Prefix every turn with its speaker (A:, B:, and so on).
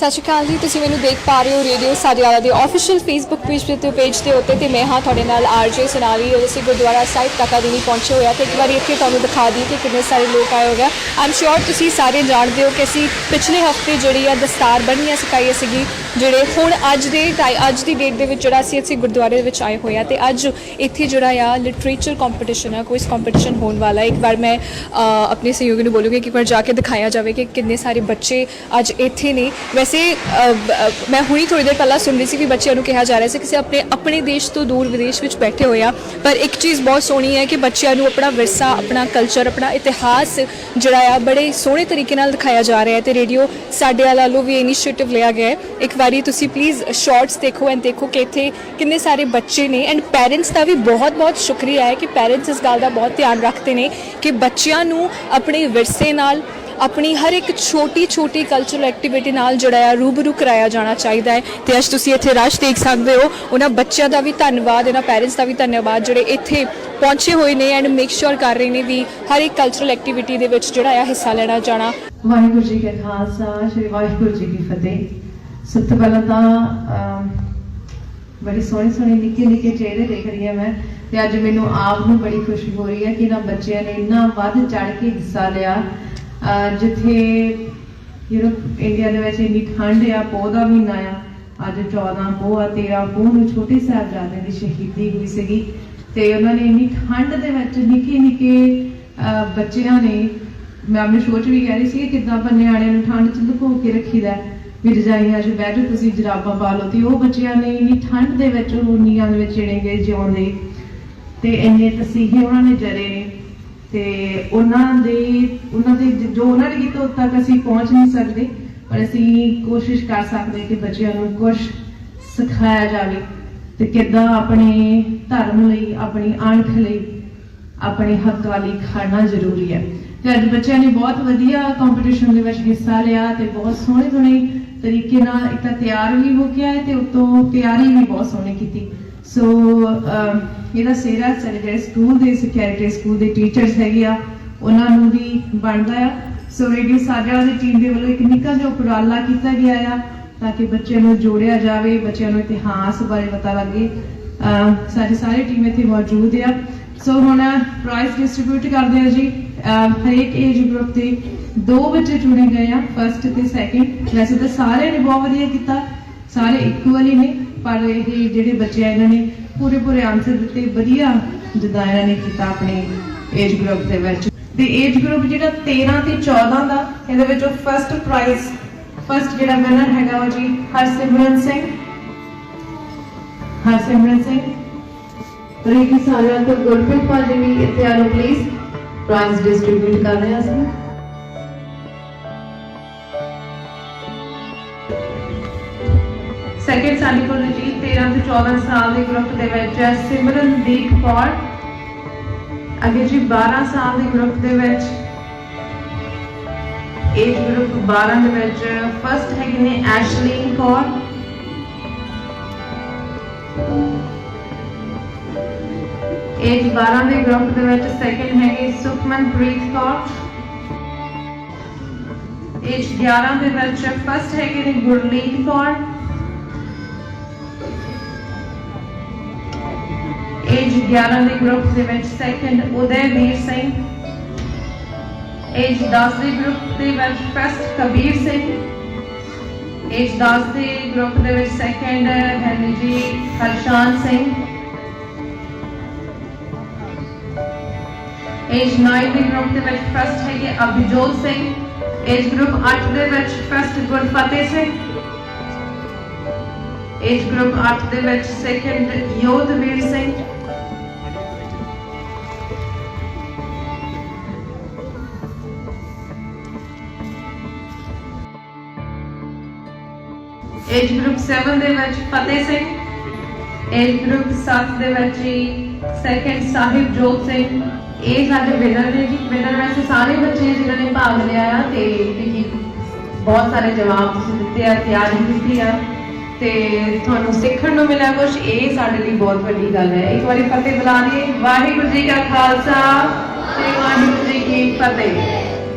A: ਸਤਿ ਸ਼੍ਰੀ ਅਕਾਲ ਜੀ, ਤੁਸੀਂ ਮੈਨੂੰ ਦੇਖ ਪਾ ਰਹੇ ਹੋ ਰੇਡੀਓ ਸਾਜਿਆਲਾ ਦੇ ਆਫੀਸ਼ੀਅਲ ਫੇਸਬੁੱਕ ਪੇਜ ਤੇ ਪੇਜ ਦੇ ਉੱਤੇ ਤੇ ਮੈਂ ਹਾਂ ਤੁਹਾਡੇ ਨਾਲ ਆਰਜੇ ਸੁਨਾਲੀ ਔਰ ਅਸੀਂ ਗੁਰਦੁਆਰਾ ਸਾਹਿਬ ਤੱਕਾ ਦੀ ਪਹੁੰਚੇ ਹੋਇਆ ਤੇ ਇੱਕ ਵਾਰੀ ਇੱਥੇ ਤੁਹਾਨੂੰ ਦਿਖਾ ਦਈਏ ਕਿ ਕਿੰਨੇ ਸਾਰੇ ਲੋਕ ਆਏ ਹੋਏ ਆ। ਆਮ ਸ਼ੋਰ ਤੁਸੀਂ ਸਾਰੇ ਜਾਣਦੇ ਹੋ ਕਿ ਅਸੀਂ ਪਿਛਲੇ ਹਫ਼ਤੇ ਜਿਹੜੀ ਆ ਦਸਤਾਰ ਬੰਨ੍ਹਨੀਆਂ ਸਿਖਾਈ ਸੀਗੀ। ਜਿਹੜੇ ਹੁਣ ਅੱਜ ਦੇ ਟਾਈ- ਅੱਜ ਦੀ ਡੇਟ ਦੇ ਵਿੱਚ ਜਿਹੜਾ ਅਸੀਂ ਇੱਥੇ ਗੁਰਦੁਆਰੇ ਦੇ ਵਿੱਚ ਆਏ ਹੋਏ ਆ ਤੇ ਅੱਜ ਇੱਥੇ ਜਿਹੜਾ ਆ ਲਿਟਰੇਚਰ ਕੰਪੀਟੀਸ਼ਨ ਆ, ਕੋਈ ਕੰਪੀਟੀਸ਼ਨ ਹੋਣ ਵਾਲਾ ਇੱਕ ਵਾਰ ਮੈਂ ਆਪਣੇ ਸਹਿਯੋਗੀ ਨੂੰ ਬੋਲੂੰਗੀ ਕਿ ਇੱਕ ਵਾਰ ਜਾ ਕੇ ਦਿਖਾਇਆ ਜਾਵੇ ਕਿ ਕਿੰਨੇ ਸਾਰੇ ਬੱਚੇ ਅੱਜ ਇੱਥੇ ਨੇ। ਵੈਸੇ ਮੈਂ ਹੁਣੀ ਥੋੜੀ ਦੇਰ ਪਹਿਲਾਂ ਸੁਣ ਰਹੀ ਸੀ ਕਿ ਬੱਚਿਆਂ ਨੂੰ ਕਿਹਾ ਜਾ ਰਿਹਾ ਸੀ ਕਿ ਅਸੀਂ ਆਪਣੇ ਆਪਣੇ ਦੇਸ਼ ਤੋਂ ਦੂਰ ਵਿਦੇਸ਼ ਵਿੱਚ ਬੈਠੇ ਹੋਏ ਆ। ਪਰ ਇੱਕ ਚੀਜ਼ ਬਹੁਤ ਸੋਹਣੀ ਹੈ ਕਿ ਬੱਚਿਆਂ ਨੂੰ ਆਪਣਾ ਵਿਰਸਾ, ਆਪਣਾ ਕਲਚਰ ਆਪਣਾ ਇਤਿਹਾਸ ਜਿਹੜਾ ਆ ਬੜੇ ਸੋਹਣੇ ਤਰੀਕੇ ਨਾਲ ਦਿਖਾਇਆ ਜਾ ਰਿਹਾ ਹੈ ਤੇ ਰੇਡੀਓ ਸਾਡੇ ਵੱਲੋਂ ਵੀ ਇਨੀਸ਼ੀਏਟਿਵ ਲਿਆ ਗਿਆ ਹੈ। ਇੱਕ ਵਾਰੀ ਤੁਸੀਂ ਪਲੀਜ਼ ਸ਼ਾਰਟਸ ਦੇਖੋ ਐਂਡ ਦੇਖੋ ਕਿ ਇੱਥੇ ਕਿੰਨੇ ਸਾਰੇ ਬੱਚੇ ਨੇ ਐਂਡ ਪੈਰੈਂਟਸ ਦਾ ਵੀ ਬਹੁਤ ਬਹੁਤ ਸ਼ੁਕਰੀਆ ਹੈ ਕਿ ਪੈਰੈਂਟਸ ਇਸ ਗੱਲ ਦਾ ਬਹੁਤ ਧਿਆਨ ਰੱਖਦੇ ਨੇ ਕਿ ਬੱਚਿਆਂ ਨੂੰ ਆਪਣੇ ਵਿਰਸੇ ਨਾਲ, ਆਪਣੀ ਹਰ ਇੱਕ ਛੋਟੀ ਛੋਟੀ ਕਲਚਰਲ ਐਕਟੀਵਿਟੀ ਨਾਲ ਜਿਹੜਾ ਆ ਰੂਬਰੂ ਕਰਾਇਆ ਜਾਣਾ ਚਾਹੀਦਾ ਹੈ। ਤੇ ਅੱਜ ਤੁਸੀਂ ਇੱਥੇ ਰਸ਼ ਦੇਖ ਸਕਦੇ ਹੋ। ਉਹਨਾਂ ਬੱਚਿਆਂ ਦਾ ਵੀ ਧੰਨਵਾਦ, ਇਹਨਾਂ ਪੈਰੈਂਟਸ ਦਾ ਵੀ ਧੰਨਵਾਦ ਜਿਹੜੇ ਇੱਥੇ ਪਹੁੰਚੇ ਹੋਏ ਨੇ ਐਂਡ ਮੇਕ ਸ਼ੋਰ ਕਰ ਰਹੇ ਨੇ ਵੀ ਹਰ ਇੱਕ ਕਲਚਰਲ ਐਕਟੀਵਿਟੀ ਦੇ ਵਿੱਚ ਜਿਹੜਾ ਆ ਹਿੱਸਾ ਲੈਣਾ ਜਾਣਾ।
B: ਵਾਹਿਗੁਰੂ ਜੀ ਕਾ ਖਾਲਸਾ, ਸ੍ਰੀ ਵਾਹਿਗੁਰੂ ਜੀ ਕੀ ਫਤਿਹ। ਸਭ ਤੋਂ ਪਹਿਲਾਂ ਤਾਂ ਅਮ, ਬੜੀ ਸੋਹਣੀ ਸੋਹਣੀ ਨਿੱਕੇ ਨਿੱਕੇ ਚਿਹਰੇ ਦੇਖ ਰਹੀ ਹਾਂ ਮੈਂ ਤੇ ਅੱਜ ਮੈਨੂੰ ਆਪ ਨੂੰ ਬੜੀ ਖੁਸ਼ੀ ਹੋ ਰਹੀ ਹੈ ਕਿ ਇਹਨਾਂ ਬੱਚਿਆਂ ਨੇ ਇੰਨਾ ਵੱਧ ਚੜ ਕੇ ਹਿੱਸਾ ਲਿਆ ਅਹ, ਜਿੱਥੇ ਯੂਰਪ ਇੰਡੀਆ ਦੇ ਵਿੱਚ ਇੰਨੀ ਠੰਡ ਆ ਪੋਹ ਦਾ ਮਹੀਨਾ ਆ ਅੱਜ 14 ਪੋਹ ਆ 13 ਪੋਹ ਨੂੰ ਛੋਟੇ ਸਾਹਿਬਜ਼ਾਦਿਆਂ ਦੀ ਸ਼ਹੀਦੀ ਹੋਈ ਸੀਗੀ ਤੇ ਉਹਨਾਂ ਨੇ ਇੰਨੀ ਠੰਡ ਦੇ ਵਿੱਚ ਨਿੱਕੇ ਨਿੱਕੇ ਅਹ, ਬੱਚਿਆਂ ਨੇ ਮੈਂ ਆਪਣੇ ਸੋਚ ਵੀ ਕਹਿ ਰਹੀ ਸੀ ਕਿ ਕਿੱਦਾਂ ਆਪਾਂ ਨਿਆਣਿਆਂ ਨੂੰ ਠੰਡ 'ਚ ਲੁਕੋ ਕੇ ਰੱਖੀਦਾ ਹੈ। ਵੀ ਰਜਾਈਆਂ 'ਚ ਬਹਿ ਜਾਓ ਤੁਸੀਂ ਜਰਾਬਾਂ ਪਾ ਲਓ ਤੇ ਉਹ ਬੱਚਿਆਂ ਨੇ ਇੰਨੀ ਠੰਡ ਦੇ ਵਿੱਚ ਰੂਨੀਆਂ ਦੇ ਵਿੱਚ ਜਿਹੜੇ ਗਏ ਜਿਉਂਦੇ। ਤੇ ਇੰਨੇ ਤਸੀਹੇ ਉਹਨਾਂ ਨੇ ਜਰੇ। ਨੇ ਤੇ ਉਹਨਾਂ ਦੇ ਉਹਨਾਂ ਦੇ ਜੋ ਉਹਨਾਂ ਨੇ ਕੀਤਾ ਤੱਕ ਅਸੀਂ ਪਹੁੰਚ ਨਹੀਂ ਸਕਦੇ, ਪਰ ਅਸੀਂ ਕੋਸ਼ਿਸ਼ ਕਰ ਸਕਦੇ ਕਿ ਬੱਚਿਆਂ ਨੂੰ ਕੁਝ ਸਿਖਾਇਆ ਜਾਵੇ। ਤੇ ਕਿੱਦਾਂ ਆਪਣੇ ਧਰਮ ਲਈ, ਆਪਣੀ ਅਣਖ ਲਈ, ਆਪਣੇ ਹੱਕਾਂ ਲਈ ਖੜਨਾ ਜ਼ਰੂਰੀ ਹੈ। ਤੇ ਅੱਜ ਬੱਚਿਆਂ ਨੇ ਬਹੁਤ ਵਧੀਆ ਕੰਪੀਟੀਸ਼ਨ ਦੇ ਵਿੱਚ ਹਿੱਸਾ ਲਿਆ ਤੇ ਬਹੁਤ ਸੋਹਣੇ ਸੋਹਣੇ ਤਰੀਕੇ ਨਾਲ ਇੱਕ ਤਾਂ ਤਿਆਰ ਵੀ ਹੋ ਕੇ ਆਏ ਤੇ ਉਤੋਂ ਤਿਆਰੀ ਵੀ ਬਹੁਤ ਸੋਹਣੀ ਕੀਤੀ। ਸੋ ਇਹਦਾ ਸਿਹਰਾ ਸਾਡੇ ਸਕੂਲ ਦੇ ਸਿਕਿਉਰਿਟੀ ਸਕੂਲ ਦੇ ਟੀਚਰਸ ਹੈਗੇ ਆ ਉਹਨਾਂ ਨੂੰ ਵੀ ਬਣਦਾ ਆ। ਸੋ ਰੇਡੀਓ ਸਾਜਾ ਦੀ ਟੀਮ ਦੇ ਵੱਲੋਂ ਇੱਕ ਨਿੱਕਾ ਜਿਹਾ ਉਪਰਾਲਾ ਕੀਤਾ ਗਿਆ ਆ ਤਾਂ ਕਿ ਬੱਚਿਆਂ ਨੂੰ ਜੋੜਿਆ ਜਾਵੇ ਬੱਚਿਆਂ ਨੂੰ ਇਤਿਹਾਸ ਬਾਰੇ ਪਤਾ ਲੱਗੇ। ਅਮ, ਸਾਡੀ ਸਾਰੀ ਟੀਮ ਇੱਥੇ ਮੌਜੂਦ ਆ। ਸੋ ਹੁਣ ਪ੍ਰਾਈਜ਼ ਡਿਸਟ੍ਰੀਬਿਊਟ ਕਰਦੇ ਆ ਜੀ ਹਰੇਕ ਏਜ ਗਰੁੱਪ ਦੇ ਦੋ ਬੱਚੇ ਚੁਣੇ ਗਏ ਆ ਫਰਸਟ ਤੇ ਸੈਕਿੰਡ ਵੈਸੇ ਤਾਂ ਸਾਰਿਆਂ ਨੇ ਬਹੁਤ ਵਧੀਆ ਕੀਤਾ, ਸਾਰੇ ਇਕੁਅਲੀ ਨੇ, ਪਰ ਇਹ ਜਿਹੜੇ ਬੱਚੇ ਆ, ਇਹਨਾਂ ਨੇ ਪੂਰੇ ਪੂਰੇ ਆਨਸਰ ਦਿੱਤੇ, ਵਧੀਆ ਜਿੱਦਾਂ ਇਹਨਾਂ ਨੇ ਕੀਤਾ ਆਪਣੇ ਏਜ ਗਰੁੱਪ ਦੇ ਵਿੱਚ। ਤੇ ਏਜ ਗਰੁੱਪ ਜਿਹੜਾ 13 ਤੇ 14 ਦਾ, ਇਹਦੇ ਵਿੱਚੋਂ ਫਰਸਟ ਪ੍ਰਾਈਜ਼ ਫਰਸਟ ਜਿਹੜਾ ਵਿਨਰ ਹੈਗਾ ਉਹ ਜੀ ਹਰਸਿਮਰਨ ਸਿੰਘ। ਹਰਸਿਮਰਨ ਸਿੰਘ। ਰੇਗੀ ਸਾਰਿਆਂ ਤੋਂ ਗੁਰਪ੍ਰੀਤ ਪਾਜੀ ਵੀ ਇੱਥੇ ਆ ਪਲੀਜ਼ ਪ੍ਰਾਈਜ਼ ਡਿਸਟ੍ਰੀਬਿਊਟ ਕਰ ਰਹੇ ਹਾਂ ਅਸੀਂ। ਸੈਕਿੰਡ ਸਾਡੇ ਕੋਲ ਜੀ 13 ਤੋਂ 14 ਸਾਲ ਦੇ ਗਰੁੱਪ ਦੇ ਵਿੱਚ ਹੈ ਸਿਮਰਨਦੀਪ ਕੌਰ। ਅੱਗੇ ਜੀ 12 ਸਾਲ ਦੇ ਗਰੁੱਪ ਦੇ ਵਿੱਚ ਏਜ ਗਰੁੱਪ 12 ਦੇ ਵਿੱਚ ਫਸਟ ਹੈਗੇ ਨੇ ਐਸ਼ਲੀਨ ਕੌਰ। ਏਜ 12 ਦੇ ਗਰੁੱਪ ਦੇ ਵਿੱਚ ਸੈਕਿੰਡ ਹੈਗੇ ਸੁਖਮਨਪ੍ਰੀਤ ਕੌਰ। ਏਜ 11 ਦੇ ਵਿੱਚ ਫਸਟ ਹੈਗੇ ਨੇ ਗੁਰਲੀਨ ਕੌਰ। ਏਜ 11 ਦੇ ਗਰੁੱਪ ਦੇ ਵਿੱਚ ਸੈਕਿੰਡ ਉਦੈਵੀਰ ਸਿੰਘ। ਏਜ 10 ਦੇ ਗਰੁੱਪ ਦੇ ਵਿੱਚ ਫਸਟ ਕਬੀਰ ਸਿੰਘ। ਏਜ 10 ਦੇ ਗਰੁੱਪ ਦੇ ਵਿੱਚ ਸੈਕਿੰਡ ਹੈ ਜੀ, ਹਰਸ਼ਾਨ ਸਿੰਘ। ਏਜ 9 ਦੇ ਗਰੁੱਪ ਦੇ ਵਿੱਚ ਫਸਟ ਹੈਗੇ ਅਭਿਜੋਤ ਸਿੰਘ। ਏਜ ਗਰੁੱਪ 8 ਦੇ ਵਿੱਚ first Gurfateh Singh. Age group 8 ਦੇ ਵਿੱਚ second Yodhveer Singh. Age group 7 ਦੇ ਵਿੱਚ ਫਤਿਹ ਸਿੰਘ। ਏਜ ਗਰੁੱਪ 7 ਦੇ ਵਿੱਚ ਸੈਕਿੰਡ ਸਾਹਿਬ ਜੋਤ ਸਿੰਘ। ਇਹ ਸਾਡੇ ਵਿਨਰ ਨੇ ਜੀ। ਵਿਨਰ ਵੈਸੇ ਸਾਰੇ ਬੱਚੇ ਜਿਨ੍ਹਾਂ ਨੇ ਭਾਗ ਲਿਆ ਆ ਤੇ ਤੁਸੀਂ ਬਹੁਤ ਸਾਰੇ ਜਵਾਬ ਤੁਸੀਂ ਦਿੱਤੇ ਆ, ਤਿਆਰੀ ਕੀਤੀ ਆ। ਤੇ ਤੁਹਾਨੂੰ ਸਿੱਖਣ ਨੂੰ ਮਿਲਿਆ ਕੁਝ ਇਹ ਸਾਡੇ ਲਈ ਬਹੁਤ ਵੱਡੀ ਗੱਲ ਹੈ। ਇੱਕ ਵਾਰੀ ਫਤਿਹ ਬੁਲਾ ਲਈਏ। ਵਾਹਿਗੁਰੂ ਜੀ ਕਾ ਖਾਲਸਾ ਤੇ ਵਾਹਿਗੁਰੂ ਜੀ ਕੀ ਫਤਿਹ।